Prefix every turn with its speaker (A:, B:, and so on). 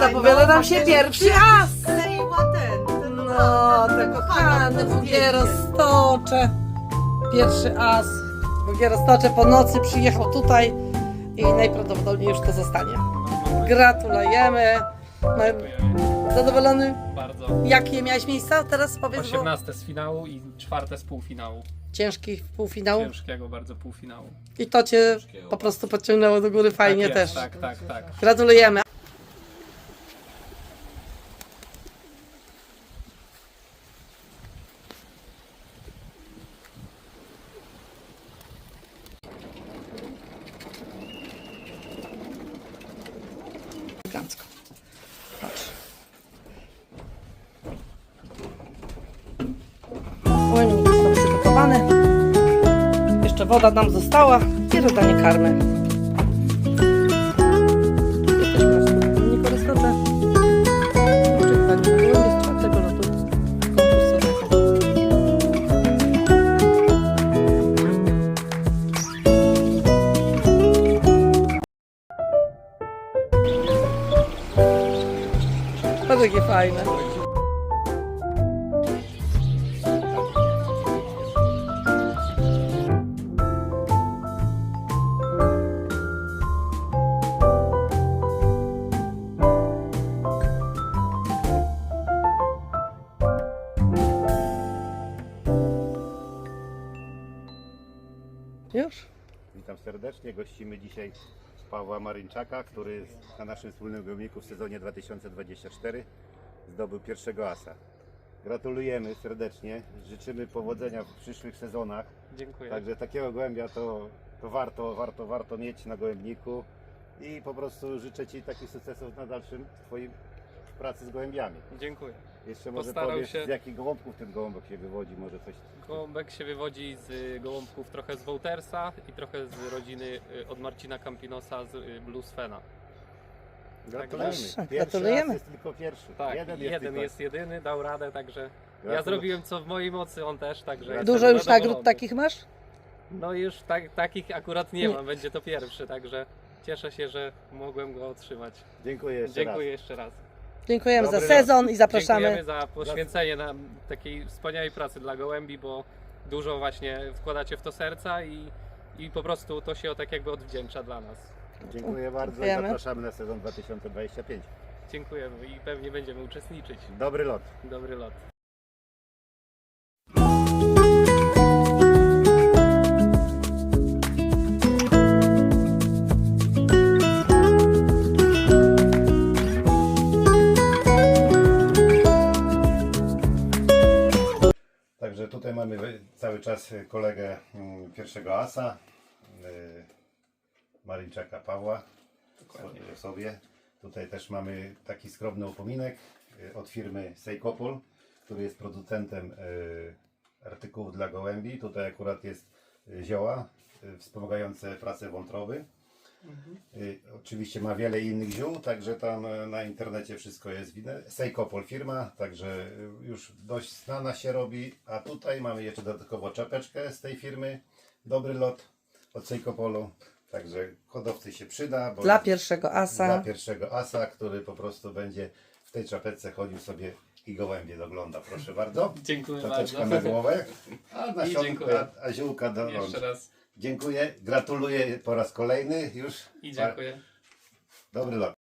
A: zapowiada nam się pierwszy as.
B: Kleiła ten. ten
A: No, te kochane
B: kochana,
A: Bugierostocze. Pierwszy as. Bugierostocze po nocy przyjechał tutaj i najprawdopodobniej już to zostanie. Gratulujemy. No, zadowolony?
C: Bardzo.
A: Jakie miałeś miejsca? Teraz powiedz, bo
C: 18 z finału i czwarte z półfinału.
A: ciężki półfinał.
C: Ciężkiego bardzo półfinału.
A: I to cię po prostu podciągnęło do góry fajnie
C: tak jest,
A: też.
C: Tak, tak, tak.
A: Gratulujemy. Woda nam została. I rozdanie karmy. Jesteśmy na
D: Witam serdecznie. Gościmy dzisiaj Pawła Marynczaka, który na naszym wspólnym gromniku w sezonie 2024 zdobył pierwszego asa. Gratulujemy serdecznie. Życzymy powodzenia w przyszłych sezonach.
C: Dziękuję.
D: Także takiego gołębia to, to warto, warto, warto mieć na gołębniku i po prostu życzę Ci takich sukcesów na dalszym Twoim pracy z gołębiami.
C: Dziękuję.
D: Jeszcze może
C: Postarał
D: powiesz,
C: się.
D: z jakich gołąbków ten gołąbek się wywodzi, może coś.
C: Gołąbek się wywodzi z y, gołąbków trochę z Woltersa i trochę z rodziny y, od Marcina Campinosa z y, Blues Fena.
D: Gratulujemy.
A: Proszę,
D: Pierwszy
A: gratulujemy.
D: raz jest tylko pierwszy.
C: Tak,
D: jeden
C: jeden,
D: jest, tylko...
C: jedyny, dał radę, także ja
D: Gratuluję.
C: zrobiłem co w mojej mocy, on też, także jestem
A: Dużo już
C: zadowolony.
A: nagród takich masz?
C: No już tak, takich akurat nie,
A: Nie.
C: mam, będzie to pierwszy, także cieszę się, że mogłem go otrzymać.
D: Dziękuję jeszcze
C: Dziękuję jeszcze raz.
A: Dziękujemy
D: Dobry
A: za sezon i zapraszamy.
C: Dziękujemy za poświęcenie nam takiej wspaniałej pracy dla gołębi, bo dużo właśnie wkładacie w to serca i, i po prostu to się tak jakby odwdzięcza dla nas.
D: Dziękuję bardzo i
A: Dziękujemy.
D: zapraszamy na sezon 2025.
C: Dziękujemy i pewnie będziemy uczestniczyć.
D: Dobry lot.
C: Dobry lot.
D: Mamy cały czas kolegę mm, pierwszego asa, y, Marinczaka Pawła w sobie. Tutaj też mamy taki skromny upominek y, od firmy Seikopol, który jest producentem y, artykułów dla gołębi. Tutaj akurat jest y, zioła y, wspomagające pracę wątroby. Y, Oczywiście ma wiele innych ziół, także tam e, na internecie wszystko jest widać. Seikopol firma, także y, już dość znana się robi. A tutaj mamy jeszcze dodatkowo czapeczkę z tej firmy. Dobry lot od Seikopolu. Także hodowcy się przyda. Bo
A: Dla pierwszego
D: dla
A: asa.
D: pierwszego asa, który po prostu będzie w tej czapeczce chodził sobie i gołębie dogląda. Proszę bardzo.
C: Dziękuję
D: Czapeczka
C: bardzo.
D: na głowę, a na
C: I
D: środku,
C: dziękuję.
D: a, a ziółka do rąk.
C: Jeszcze raz
D: Dziękuję, gratuluję po raz kolejny już.
C: i dziękuję.
D: Dobry lot.